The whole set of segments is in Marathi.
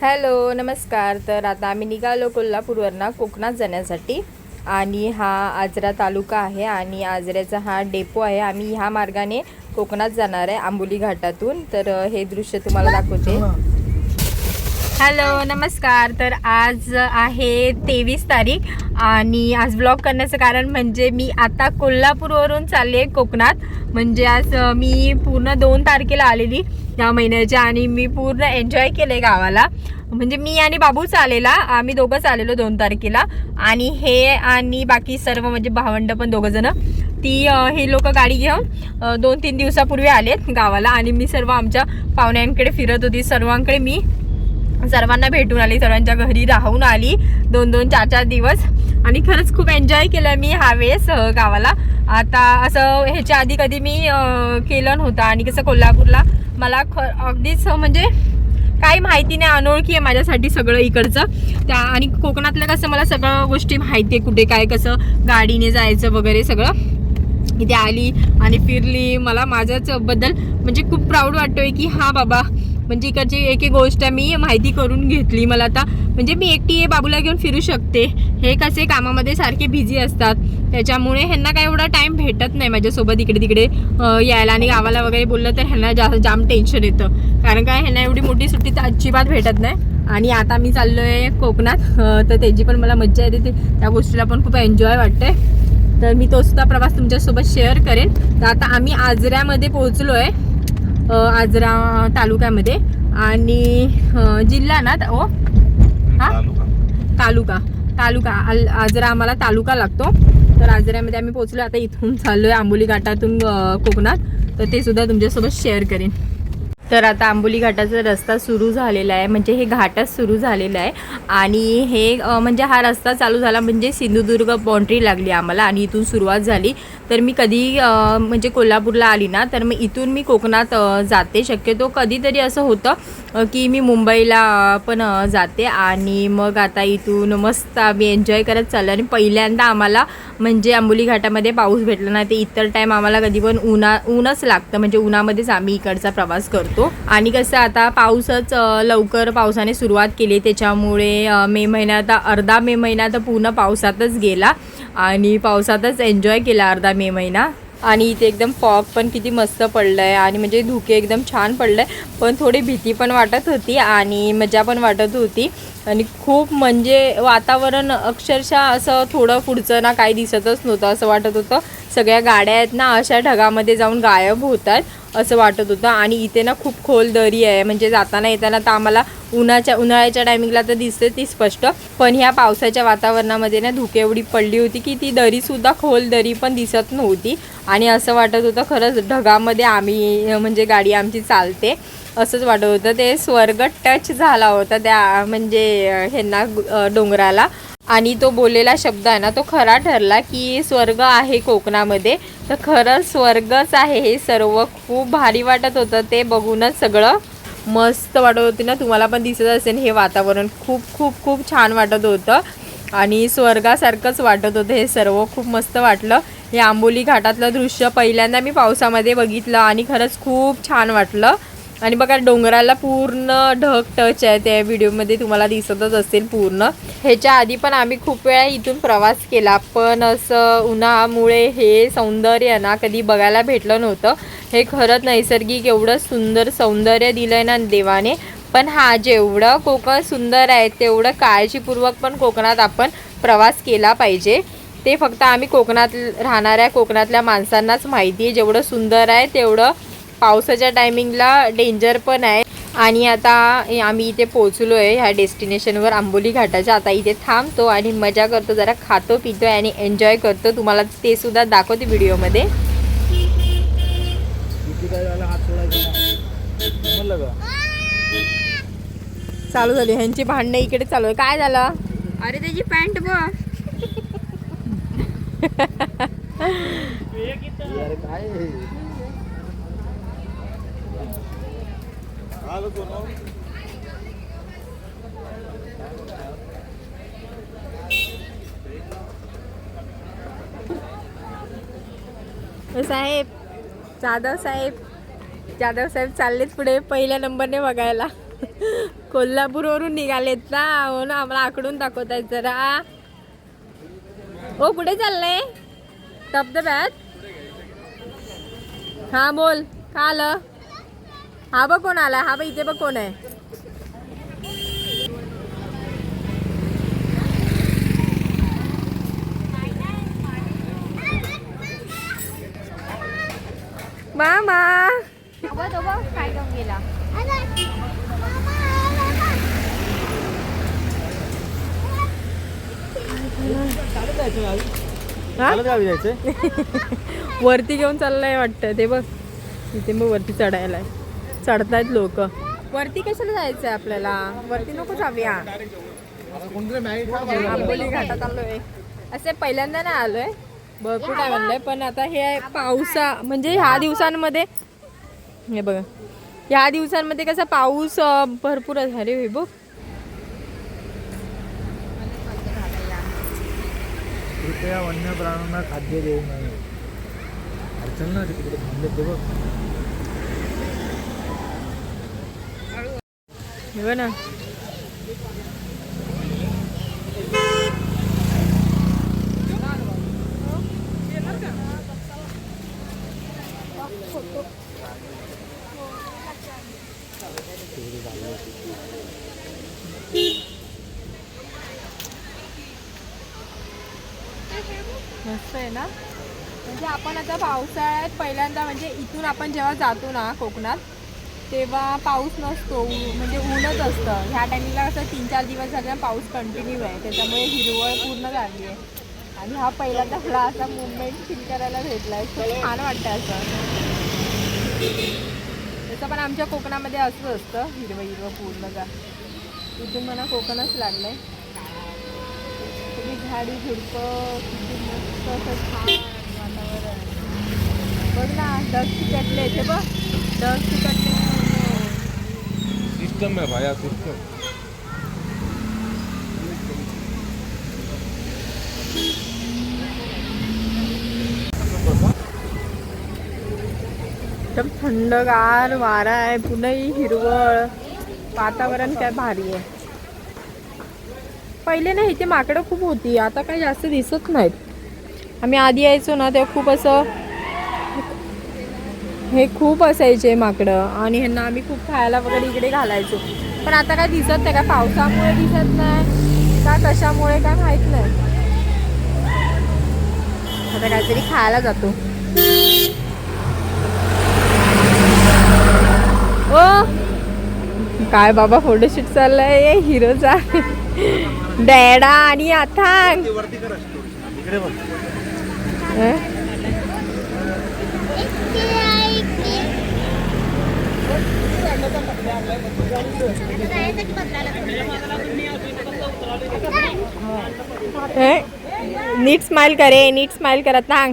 हॅलो नमस्कार. तर आता आम्ही निघालो कोल्हापूरवरनं कोकणात जाण्यासाठी आणि हा आजरा तालुका आहे आणि आजऱ्याचा हा डेपो आहे. आम्ही ह्या मार्गाने कोकणात जाणार आहे आंबोली घाटातून. तर हे दृश्य तुम्हाला दाखवते. हॅलो नमस्कार. तर आज आहे तेवीस तारीख आणि आज ब्लॉग करण्याचं कारण म्हणजे मी आता कोल्हापूरवरून चालले कोकणात. म्हणजे आज मी पूर्ण दोन तारखेला आलेली या महिन्याच्या आणि मी पूर्ण एन्जॉय केलं आहे गावाला. म्हणजे मी आणि बाबूच आलेला आम्ही दोघंच आलेलो दोन तारखेला. आणि हे आणि बाकी सर्व म्हणजे भावंड पण दोघंजणं ती हे लोक गाडी घेऊन दोन तीन दिवसापूर्वी आलेत गावाला. आणि मी सर्व आमच्या पाहुण्यांकडे फिरत होती. सर्वांकडे मी सर्वांना भेटून आली सर्वांच्या घरी राहून आली. दोन दोन चार चार दिवस. आणि खरंच खूप एन्जॉय केलं मी हा वेळेस गावाला. आता असं ह्याच्या आधी कधी मी केलं नव्हतं. आणि कसं कोल्हापूरला मला ख अगदीच म्हणजे काही माहिती नाही अनोळखी आहे माझ्यासाठी सगळं इकडचं. त्या आणि कोकणातलं कसं मला सगळं गोष्टी माहिती आहे कुठे काय कसं गाडीने जायचं वगैरे सगळं. इथे आली आणि फिरली. मला माझ्याच बद्दल म्हणजे खूप प्राऊड वाटतोय की हा बाबा म्हणजे इकडची एक एक गोष्ट मी माहिती करून घेतली मला आता. म्हणजे मी एकटी बाबूला घेऊन फिरू शकते. हे कसे कामामध्ये सारखे बिझी असतात. त्याच्यामुळे ह्यांना काय एवढा टाईम भेटत नाही माझ्यासोबत इकडे तिकडे. यायला आणि गावाला वगैरे बोललं तर ह्यांना जा जाम टेन्शन येतं. कारण काय ह्यांना एवढी मोठी सुट्टी तर अजिबात भेटत नाही. आणि आता मी चाललो आहे कोकणात तर त्याची पण मला मज्जा येते. ते त्या गोष्टीला पण खूप एन्जॉय वाटतंय. तर मी तो सुद्धा प्रवास तुमच्यासोबत शेअर करेन. तर आता आम्ही आजऱ्यामध्ये पोहोचलो आहे आजरा तालुक्यामध्ये आणि जिल्हा ना ओ? हा? तालुका. तालुका. आल- आजरा आम्हाला तालुका लागतो. तर आजऱ्यामध्ये आम्ही पोहोचलो आता इथून चाललोय आंबोली घाटातून कोकणात. तर ते सुद्धा तुमच्यासोबत शेअर करेन. तर आता आंबोली घाटाचा रस्ता सुरू झालेला आहे. म्हणजे हे घाटच सुरू झालेलं आहे. आणि हे म्हणजे हा रस्ता चालू झाला म्हणजे सिंधुदुर्ग बाउंड्री लागली आम्हाला आणि इथून सुरुवात झाली. तर मी कधी म्हणजे कोल्हापूरला आली ना तर मग इथून मी कोकणात जाते. शक्यतो कधीतरी असं होतं की मी मुंबईला पण जाते आणि मग आता इथून मस्त आम्ही एन्जॉय करत चाललो आणि पहिल्यांदा आम्हाला म्हणजे आंबोली घाटामध्ये पाऊस भेटला नाही ते इतर टाईम आम्हाला कधी पण उन्हा ऊनच लागतं. म्हणजे उन्हामध्येच आम्ही इकडचा प्रवास करतो. आणि कसं आता पाऊसच लवकर पावसाने सुरुवात केली. त्याच्यामुळे मे महिन्यात अर्धा मे महिना तर पूर्ण पावसातच गेला. आणि पावसातच एन्जॉय केला अर्धा मे महिना. आणि इथे एकदम फॉग पण किती मस्त पडलं आहे आणि म्हणजे धुके एकदम छान पडलं आहे पण थोडी भीती पण वाटत होती आणि मजा पण वाटत होती. आणि खूप म्हणजे वातावरण अक्षरशः असं थोडं पुढचं ना काही दिसतच नव्हतं असं वाटत होतं. सगळ्या गाड्या आहेत ना अशा ढगामध्ये जाऊन गायब होतात. असं वाटत होतं. आणि इथे ना खूप खोल दरी आहे. म्हणजे जाताना येताना तर आम्हाला उन्हाच्या उन्हाळ्याच्या टायमिंगला तर दिसते ती स्पष्ट. पण ह्या पावसाच्या वातावरणामध्ये ना धुके एवढी पडली होती की ती दरीसुद्धा खोल दरी पण दिसत नव्हती. आणि असं वाटत होतं खरंच ढगामध्ये आम्ही म्हणजे गाडी आमची चालते. असंच वाटत होतं. ते स्वर्ग टच झाला होता त्या म्हणजे ह्यांना डोंगराला. आणि तो बोललेला शब्द आहे ना तो खरा ठरला की स्वर्ग आहे कोकणामध्ये. तर खरं स्वर्गच आहे हे सर्व खूप भारी वाटत होतं. ते बघूनच सगळं मस्त वाटत होते ना. तुम्हाला पण दिसत असेल हे वातावरण. खूप खूप खूप छान वाटत होतं. आणि स्वर्गासारखंच वाटत होतं हे सर्व. खूप मस्त वाटलं. हे आंबोली घाटातलं दृश्य पहिल्यांदा मी पावसामध्ये बघितलं आणि खरंच खूप छान वाटलं. आणि बघा डोंगराला पूर्ण ढग टच आहे. त्या व्हिडिओमध्ये तुम्हाला दिसतच असेल पूर्ण. ह्याच्या आधी पण आम्ही खूप वेळा इथून प्रवास केला पण असं उन्हामुळे हे सौंदर्य ना कधी बघायला भेटलं नव्हतं. हे खरंच नैसर्गिक एवढं सुंदर सौंदर्य दिलं आहे ना देवाने. पण हा जेवढं कोकण सुंदर आहे तेवढं काळजीपूर्वक पण कोकणात आपण प्रवास केला पाहिजे. ते फक्त आम्ही कोकणात राहणाऱ्या कोकणातल्या माणसांनाच माहिती आहे जेवढं सुंदर आहे तेवढं पावसाच्या टायमिंगला डेंजर पण आहे. आणि आता आम्ही इथे पोचलो आहे ह्या डेस्टिनेशनवर आंबोली घाटाच्या. आता इथे थांबतो आणि मजा करतो जरा खातो पितो आणि एन्जॉय करतो. तुम्हाला ते सुद्धा दाखवते व्हिडिओमध्ये. चालू झाली. ह्यांची भांडणं इकडे चालू आहे. काय झालं? अरे त्याची पॅन्ट बघ अरे काय हे? आलो तो ना. साहेब जाधव साहेब. जाधव साहेब चाललेत पुढे पहिल्या नंबरने बघायला. कोल्हापूरवरून निघालेत ना. हो ना आम्हाला आकडून दाखवत आहेत जरा. ओ कुठे चाललंय धबधब्यात हा बोल. का आलं? हा बघ कोण आला हा बघ इथे बघ कोण आहे. मामा. काय गेला वरती घेऊन चाललाय वाटतं. ते बघ. इथे मग वरती चढायला चढतायत लोक. वरती कशाला जायचंय आपल्याला? वरती नको जाऊया. आंबोली घाटात आलोय. असे पहिल्यांदा नाही आलोय. भरपूर काय म्हणलंय पण आता हे पावसा म्हणजे ह्या दिवसांमध्ये हे बघा. ह्या दिवसांमध्ये कसा पाऊस भरपूर आहे. अरे हे बघ. कृपया वन्य प्राण्यांना खाद्य देऊ नये. अडचण ना तिकडे थांबले ते बघ. हे बघ ना. मस्त आहे ना? म्हणजे आपण आता पावसाळ्यात पहिल्यांदा म्हणजे इथून आपण जेव्हा जातो ना कोकणात तेव्हा पाऊस नसतो ऊ- म्हणजे ऊनच असतं. ह्या टायमिंगला कसं तीन चार दिवस झाले पाऊस कंटिन्यू आहे. त्याच्यामुळे हिरवळ पूर्ण झाली आहे. आणि हा पहिल्यांदा मला असा मुवमेंट फील करायला भेटला आहे छान वाटतं असं. तसं पण आमच्या कोकणामध्ये असंच असतं हिरवं हिरवं पूर्ण का इथून मला कोकणच लागलं आहे सगळी झाडी झुडपं किती मस्त असं छान वातावरण बघ ना ढग चिकटले ते बघ. ढग चिकटले सिस्टम है भाया सिस्टम एकदम थंडगार वारा आहे पुन्हा हिरवळ. वातावरण काय भारी आहे. पहिले ना इथे माकडं खूप होती. आता काही जास्त दिसत नाहीत. आम्ही आधी यायचो ना तेव्हा खूप असं हे खूप असायचे माकडं. आणि ह्यांना आम्ही खूप खायला वगैरे इकडे घालायचो. पण आता काय दिसत नाही का पावसामुळे दिसत नाही का कशामुळे काय माहीत नाही. आता काहीतरी खायला जातो. ओ! काय बाबा फोटोशूट चाललंय? हिरोचा डॅडा आणि अथांग इकडे बघ. हं? हं? नीट स्माइल करे नीट स्माइल करत ना.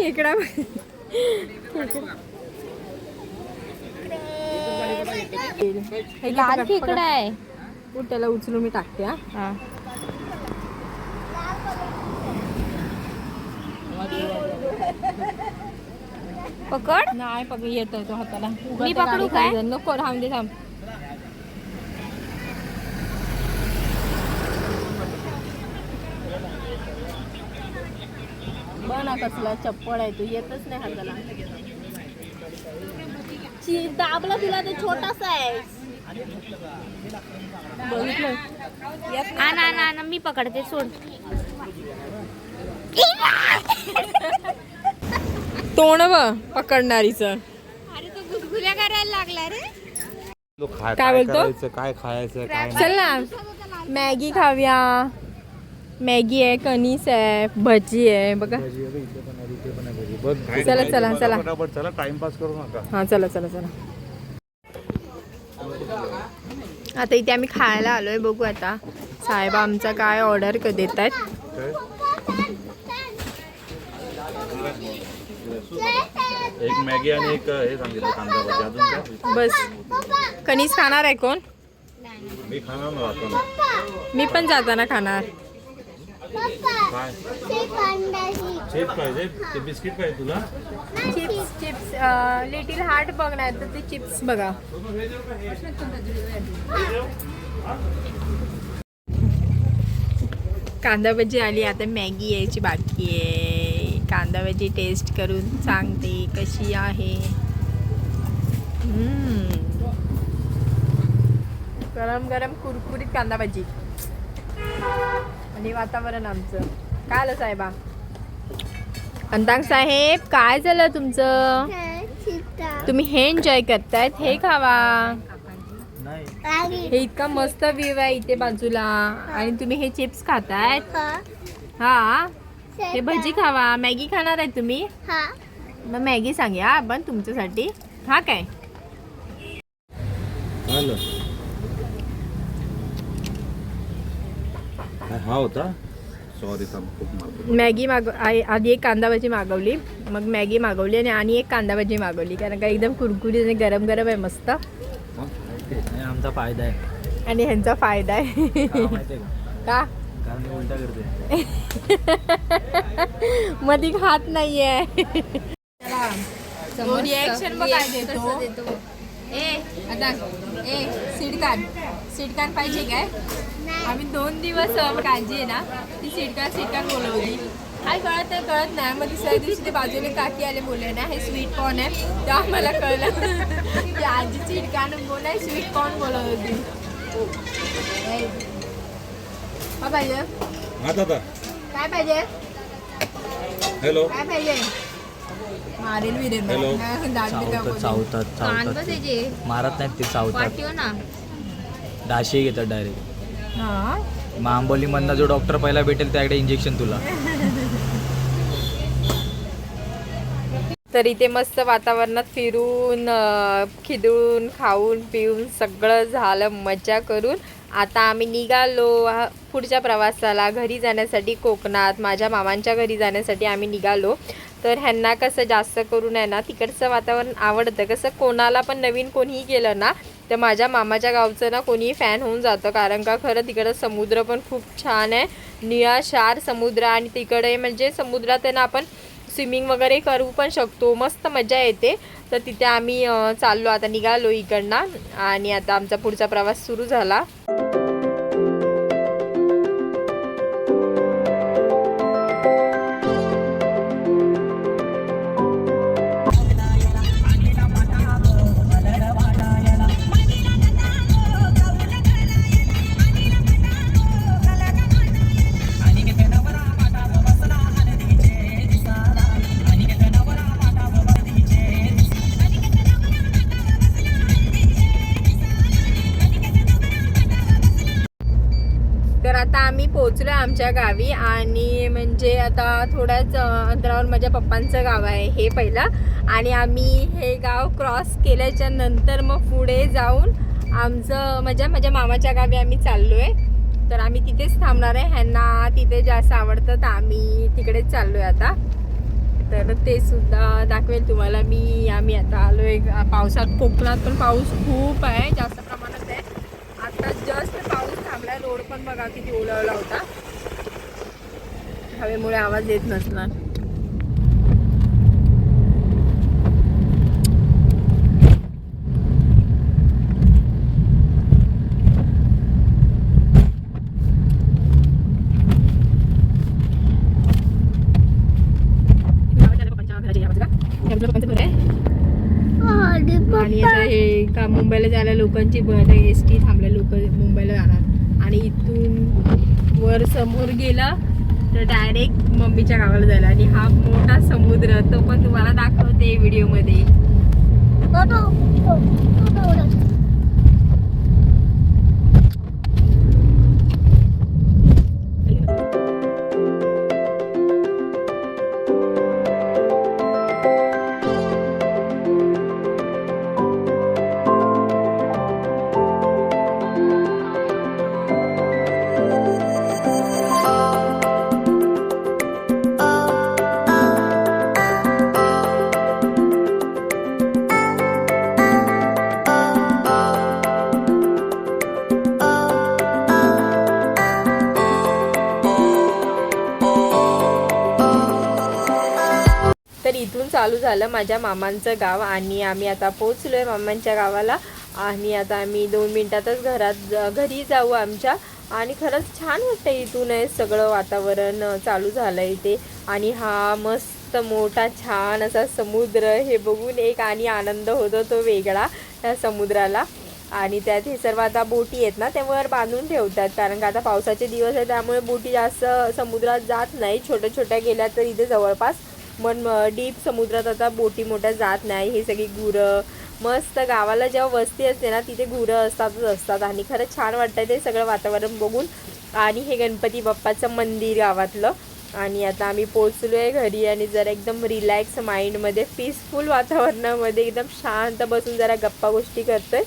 इकडा लाल खेकडा आहे. त्याला उचलून मी टाकते हा. पकड. नाही पकड येत तो हाताला. मी पकडू काय? नको राहून दे थांब. कसला चप्पल आहे तू येतच नाही हाताला. ची- दाबला तुला ते छोटासा आहे. बघितलं? येत नाही. आण आण आण मी पकडते सोड. तोंड पकडणारीच. अरे तो गुदगुल्या करायला लागला रे. काय काय बोलतो? करायचं काय खायचं काय चल ना. मॅगी खाऊया. मॅगी आहे कणीस आहे भजी आहे बघा. भजी आहे बघ, इथे पण आहे, इथे पण आहे भजी. बघ काय चला, खायचं, चला, बघा, चला. चला टाइमपास करू नका. हा चला चला चला. आता इथे आम्ही खायला आलोय बघू आता. साहेब आमचा काय ऑर्डर देत आहेत काय? एक मॅगी आणि एक हे सांगितलं कांदा भजी. अजून काय? बस. कणीस खाणार आहे कोण? मी खाणार ना. मी पण जाताना खाणार. काय? चिप्स पाहिजे ते बिस्किट पाहिजे तुला? चिप्स चिप्स लिटिल हार्ट बघ नाही तर ते चिप्स बघा. कांदा भजी आली आता मॅगी यायची बाकी आहे. कांदा भजी टेस्ट करून सांगते कशी आहे. हम्म. गरम गरम कुरकुरीत कांदा भजी. आणि वातावरण आमचं. काय आलं साहेबा? अंतांग साहेब काय झालं तुमचं? तुम्ही हे एन्जॉय करतायत हे खावा. नाही. हे इतका मस्त व्ह्यू आहे इथे बाजूला. आणि तुम्ही हे चिप्स खातायत? हा. हे? भजी खावा. मॅगी खाणार आहे तुम्ही? मग मॅगी सांगूया आपण तुमच्यासाठी. हा काय झालं काय हा होता. सॉरी खूप मॅगी मागव आई- आधी एक कांदा भजी मागवली. मग मॅगी मागवली आणि आणि एक कांदा भजी मागवली. कारण का एकदम कुरकुरीत आणि गरम गरम आहे मस्त. आणि आमचा फायदा आहे. आणि ह्यांचा फायदा आहे. का माहिती आहे का? का? कारण मी उलटा करते मग ती खात नाहीये. रिॲक्शन काय देतो. ए आता ए सिडकान सिडकान पाहिजे काय? आम्ही दोन दिवस काळजी आहे ना ती सिडकान सिडकान बोलवली. काय कळत नाही कळत नाही. मग दुसऱ्या दिवशी ते बाजूने काकी आले बोलले ना हे स्वीट कॉर्न आहे. तेव्हा मला कळलं. की आजी सिडकान बोलाय स्वीट कॉर्न बोलत होती. काय पाहिजे. काय पाहिजे? हॅलो काय पाहिजे? मारेल विरेल. चावतात चावतात चावतात. ते. मारत नाहीत ते चावतात. ना. डाशी घेतात डायरेक्ट हा? जो डॉक्टर पहिला भेटेल त्याकडे इंजेक्शन तुला. तर इथे मस्त वातावरणात फिरून अ, खिदळून खाऊन पिऊन सगळं झालं मजा करून. आता आम्ही निघालो हा पुढच्या प्रवासाला. घरी जाण्यासाठी कोकणात माझ्या मामांच्या घरी जाण्यासाठी आम्ही निघालो. तर ह्यांना कसं जास्त करून आहे ना तिकडचं वातावरण आवडतं. कसं कोणाला पण नवीन कोणीही गेलं ना तर माझ्या मामाच्या गावचं ना कोणीही फॅन होऊन जातं. कारण का खरं तिकडं समुद्र पण खूप छान आहे. निळाशार समुद्र आणि तिकडे म्हणजे समुद्रात आहे ना आपण स्विमिंग वगैरे करू पण शकतो. मस्त मजा येते. तर तिथे आम्ही चाललो. आता निघालो इकडनं आणि आता आमचा पुढचा प्रवास सुरू झाला. आमच्या गावी आणि म्हणजे आता थोड्याच अंतरावर माझ्या पप्पांचं गाव आहे हे पहिलं. आणि आम्ही हे गाव क्रॉस केल्याच्यानंतर मग पुढे जाऊन आमचं माझ्या माझ्या मामाच्या गावी आम्ही चाललो आहे तर आम्ही तिथेच थांबणार आहे. ह्यांना तिथे जास्त आवडतं तर आम्ही तिकडेच चाललो आहे आता. तर ते सुद्धा दाखवेल तुम्हाला मी आम्ही आता आलो आहे पावसात कोकणात पण पाऊस खूप आहे जास्त प्रमाणात आहे. आता जस्ट पाऊस थांबला रोड पण बघा किती ओलावला होता. हवेमुळे आवाज येत नसणार. आणि आता हे का मुंबईला जायला लोकांची एस टी थांबल्या लोक मुंबईला जाणार. आणि इथून वर समोर गेला तर डायरेक्ट मम्मीच्या गावाला जायला. आणि हा मोठा समुद्र तो पण तुम्हाला दाखवते व्हिडिओमध्ये तर इथून चालू झालं माझ्या मामांचं गाव आणि आम्ही आता पोचलो आहे मामांच्या गावाला. आणि आता आम्ही दोन मिनटातच घरात घरी जाऊ आमच्या. आणि खरंच छान वाटतं इथून आहे सगळं वातावरण चालू झालं इथे. आणि हा मस्त मोठा छान असा समुद्र हे बघून एक आणि आनंद होतो तो वेगळा त्या समुद्राला. आणि त्यात हे सर्व आता बोटी आहेत ना ते वर बांधून ठेवतात. कारण का आता पावसाचे दिवस आहे त्यामुळे बोटी जास्त समुद्रात जात नाही. छोट्या छोट्या गेल्या तर इथे जवळपास पण डीप समुद्रात आता बोटी मोठ्या जात नाही हे सगळी गुरं. मस्त गावाला जेव्हा वस्ती असते ना तिथे गुरं असतातच असतात. आणि खरंच छान वाटतं ते सगळं वातावरण बघून. आणि हे गणपती बाप्पाचं मंदिर गावातलं. आणि आता आम्ही पोचलो आहे घरी आणि जरा एकदम रिलॅक्स माइंडमध्ये पीसफुल वातावरणामध्ये एकदम शांत बसून जरा गप्पा गोष्टी करतोय.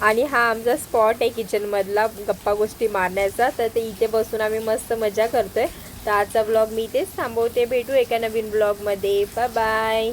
आणि हा आमचा स्पॉट आहे किचनमधला गप्पा गोष्टी मारण्याचा. तर ते इथे बसून आम्ही मस्त मजा करतोय. तर आजचा ब्लॉग मी इथेच थांबवते. भेटू एका नवीन ब्लॉगमध्ये बाय